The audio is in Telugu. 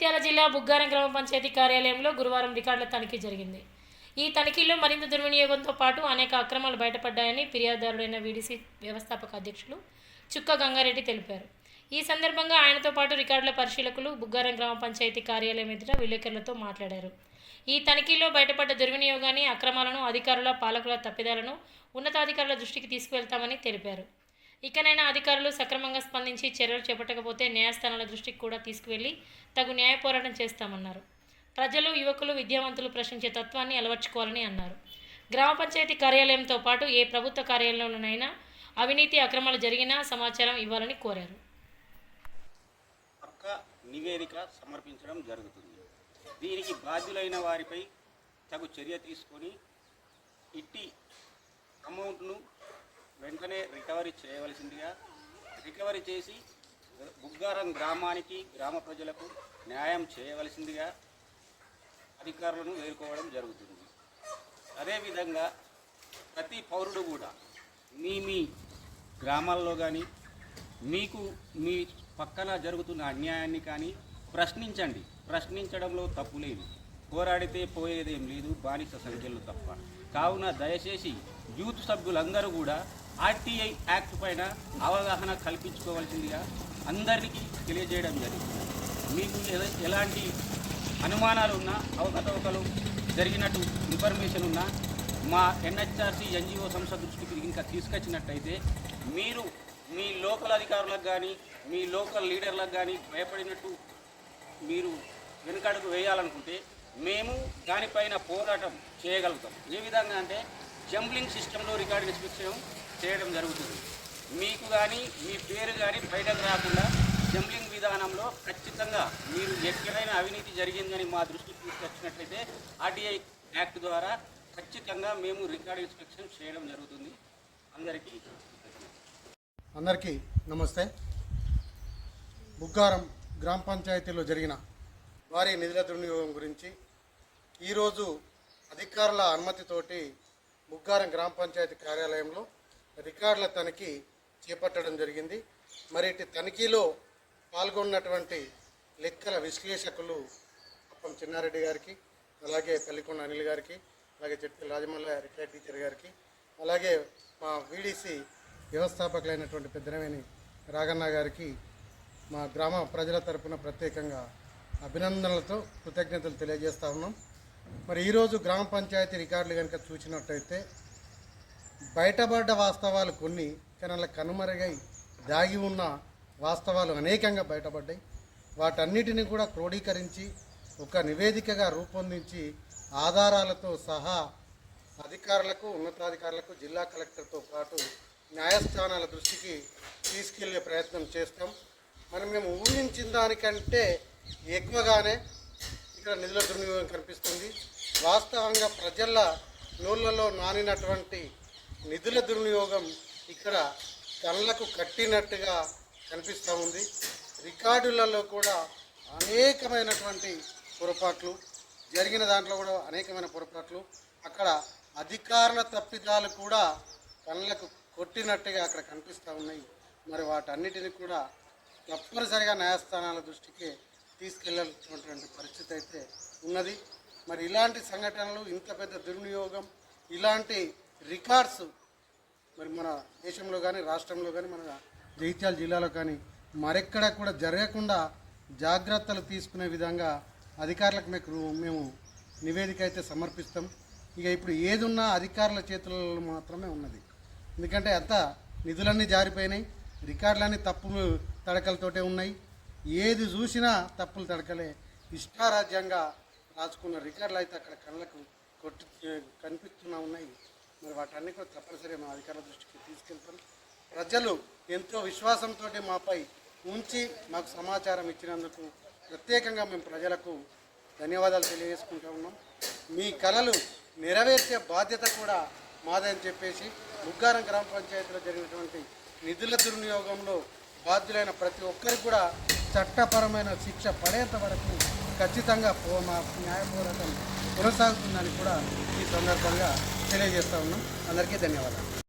జగిత్యాల జిల్లా బుగ్గారం గ్రామ పంచాయతీ కార్యాలయంలో గురువారం రికార్డుల తనిఖీ జరిగింది. ఈ తనిఖీలో మరింత దుర్వినియోగంతో పాటు అనేక అక్రమాలు బయటపడ్డాయని ఫిర్యాదుదారుడైన వీడీసీ వ్యవస్థాపక అధ్యక్షులు చుక్క గంగారెడ్డి తెలిపారు. ఈ సందర్భంగా ఆయనతో పాటు రికార్డుల పరిశీలకులు బుగ్గారం గ్రామ పంచాయతీ కార్యాలయం ఎదుట విలేకరులతో మాట్లాడారు. ఈ తనిఖీలో బయటపడ్డ దుర్వినియోగాన్ని అక్రమాలను అధికారుల పాలకుల తప్పిదాలను ఉన్నతాధికారుల దృష్టికి తీసుకువెళ్తామని తెలిపారు. ఇకనైనా అధికారులు సక్రమంగా స్పందించి చర్యలు చేపట్టకపోతే న్యాయస్థానాల దృష్టికి కూడా తీసుకువెళ్ళి తగు న్యాయ పోరాటం చేస్తామన్నారు. ప్రజలు యువకులు విద్యావంతులు ప్రశ్నించే తత్వాన్ని అలవర్చుకోవాలని అన్నారు. గ్రామ పంచాయతీ కార్యాలయంతో పాటు ఏ ప్రభుత్వ కార్యాలయంలోనైనా అవినీతి అక్రమాలు జరిగినా సమాచారం ఇవ్వాలని కోరారు. నివేదిక సమర్పించడం జరుగుతుంది. దీనికి బాధ్యులైన వారిపై తగు చర్య తీసుకొని ఇట్టి అమౌంట్ను వెంటనే రికవరీ చేయవలసిందిగా రికవరీ చేసి బుగ్గారం గ్రామానికి గ్రామ ప్రజలకు న్యాయం చేయవలసిందిగా అధికారులను వేరుకోవడం జరుగుతుంది. అదేవిధంగా ప్రతి పౌరుడు కూడా మీ మీ గ్రామాల్లో కానీ మీకు మీ పక్కన జరుగుతున్న అన్యాయాన్ని కానీ ప్రశ్నించండి. ప్రశ్నించడంలో తప్పు లేదు. పోరాడితే పోయేదేం లేదు. బానిస సంఖ్యలు తప్ప. కావున దయచేసి యూత్ సభ్యులందరూ కూడా ఆర్టీఐ యాక్ట్ పైన అవగాహన కల్పించుకోవాల్సిందిగా అందరికీ తెలియజేయడం జరిగింది. మీకు ఎలాంటి అనుమానాలు ఉన్నా అవకతవకలు జరిగినట్టు ఇన్ఫర్మేషన్ ఉన్నా మా ఎన్హెచ్ఆర్సీ ఎన్జిఓ సంస్థ దృష్టికి ఇంకా తీసుకొచ్చినట్టయితే మీరు మీ లోకల్ అధికారులకు కానీ మీ లోకల్ లీడర్లకు కానీ భయపడినట్టు మీరు వెనుకడుగు వేయాలనుకుంటే మేము దానిపైన పోరాటం చేయగలుగుతాం. ఏ విధంగా అంటే జంబ్లింగ్ సిస్టంలో రికార్డు ఇన్స్పెక్షన్ చేయడం జరుగుతుంది. మీకు కానీ మీ పేరు కానీ బయటకు రాకుండా జంబ్లింగ్ విధానంలో ఖచ్చితంగా మీరు ఎక్కడైనా అవినీతి జరిగిందని మా దృష్టికి తీసుకొచ్చినట్లయితే ఆర్టీఐ యాక్ట్ ద్వారా ఖచ్చితంగా మేము రికార్డ్ ఇన్స్పెక్షన్ చేయడం జరుగుతుంది. అందరికీ అందరికీ నమస్తే. బుగ్గారం గ్రామ పంచాయతీలో జరిగిన భారీ నిధుల దుర్వినియోగం గురించి ఈరోజు అధికారుల అనుమతితోటి బుగ్గారం గ్రామ పంచాయతీ కార్యాలయంలో రికార్డుల తనిఖీ చేపట్టడం జరిగింది. మరి ఇటు తనిఖీలో పాల్గొన్నటువంటి లెక్కల విశ్లేషకులు అప్పం చిన్నారెడ్డి గారికి అలాగే పల్లికొండ అనిల్ గారికి అలాగే చెట్టు రాజమల్ల రిటైర్డ్ టీచర్ గారికి అలాగే మా వీడీసీ వ్యవస్థాపకులైనటువంటి పెద్దనవేని రాగన్న గారికి మా గ్రామ ప్రజల తరపున ప్రత్యేకంగా అభినందనలతో కృతజ్ఞతలు తెలియజేస్తా ఉన్నాం. మరి ఈరోజు గ్రామ పంచాయతీ రికార్డులు కనుక చూసినట్టయితే బయటపడ్డ వాస్తవాలు కొన్ని కానీ కనుమరుగై దాగి ఉన్న వాస్తవాలు అనేకంగా బయటపడ్డాయి. వాటన్నిటిని కూడా క్రోడీకరించి ఒక నివేదికగా రూపొందించి ఆధారాలతో సహా అధికారులకు ఉన్నతాధికారులకు జిల్లా కలెక్టర్తో పాటు న్యాయస్థానాల దృష్టికి తీసుకెళ్ళే ప్రయత్నం చేస్తాం. మనం మేము ఊహించిన దానికంటే ఎక్కువగానే ఇక్కడ నిధుల దుర్వినియోగం కనిపిస్తుంది. వాస్తవంగా ప్రజల నూళ్ళలో నానినటువంటి నిధుల దుర్వినియోగం ఇక్కడ కళ్ళకు కట్టినట్టుగా కనిపిస్తూ ఉంది. రికార్డులలో కూడా అనేకమైనటువంటి పొరపాట్లు జరిగిన దాంట్లో కూడా అనేకమైన పొరపాట్లు. అక్కడ అధికారుల తప్పిదాలు కూడా కళ్ళకు కొట్టినట్టుగా అక్కడ కనిపిస్తూ ఉన్నాయి. మరి వాటన్నిటిని కూడా తప్పనిసరిగా న్యాయస్థానాల దృష్టికి తీసుకెళ్ళాల్సినటువంటి పరిస్థితి అయితే ఉన్నది. మరి ఇలాంటి సంఘటనలు ఇంత పెద్ద దుర్వినియోగం ఇలాంటి రికార్డ్స్ మరి మన దేశంలో కానీ రాష్ట్రంలో కానీ మన జగిత్యాల జిల్లాలో కానీ మరెక్కడ కూడా జరగకుండా జాగ్రత్తలు తీసుకునే విధంగా అధికారులకు మీకు మేము నివేదిక అయితే సమర్పిస్తాం. ఇక ఇప్పుడు ఏది ఉన్నా అధికారుల చేతులలో మాత్రమే ఉన్నది. ఎందుకంటే అంత నిధులన్నీ జారిపోయినాయి. రికార్డులన్నీ తప్పులు తడకలతోటే ఉన్నాయి. ఏది చూసినా తప్పులు తడకలే. ఇష్టారాజ్యంగా రాసుకున్న రికార్డులు అయితే అక్కడ కళ్ళకు కొట్టు కనిపి వాటన్ని కూడా తప్పనిసరి మా అధికారుల దృష్టికి తీసుకెళ్తాం. ప్రజలు ఎంతో విశ్వాసంతో మాపై ఉంచి మాకు సమాచారం ఇచ్చినందుకు ప్రత్యేకంగా మేము ప్రజలకు ధన్యవాదాలు తెలియజేసుకుంటా ఉన్నాం. మీ కళలు నెరవేర్చే బాధ్యత కూడా మాదని చెప్పేసి ముగ్గారం గ్రామ పంచాయతీలో జరిగినటువంటి నిధుల దుర్వినియోగంలో బాధ్యులైన ప్రతి ఒక్కరికి కూడా చట్టపరమైన శిక్ష పడేంత వరకు ఖచ్చితంగా మా న్యాయ పోరాటం కొనసాగుతుందని కూడా ఈ సందర్భంగా తెలియజేస్తా ఉన్నాం. అందరికీ ధన్యవాదాలు.